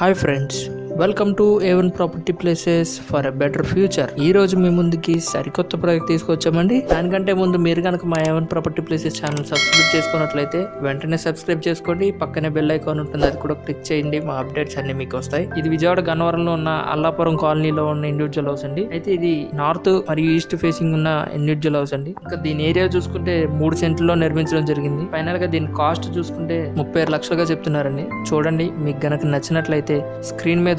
Hi friends. Welcome to A one property places for a better future ఈ రోజు మీ ముందుకి సరికొత్త ప్రాజెక్ట్ తీసుకొచ్చామండి. దానికంటే ముందు మీరు కనుక మా A one property places channel subscribe చేసుకున్నట్లయితే వెంటనే సబ్స్క్రైబ్ చేసుకోండి. పక్కనే బెల్ ఐకాన్ ఉంటుంది. అది కూడా క్లిక్ చేయండి. మా అప్డేట్స్ అన్ని మీకు వస్తాయి. ఇది విజయవాడ గన్నవరంలో ఉన్న అల్లాపురం కాలనీలో ఉన్న ఇండివిజువల్ హౌస్ అండి. అయితే ఇది నార్త్ మరియు ఈస్ట్ ఫేసింగ్ ఉన్న ఇండివిజువల్ హౌస్ అండి. ఇంకా దీని ఏరియా చూసుకుంటే మూడు సెంట్లలో నిర్మించడం జరిగింది. ఫైనల్గా దీని కాస్ట్ చూసుకుంటే ముప్పై లక్షలుగా చెప్తున్నారండి. చూడండి. మీకు గనక నచ్చినట్లయితే స్క్రీన్ మీద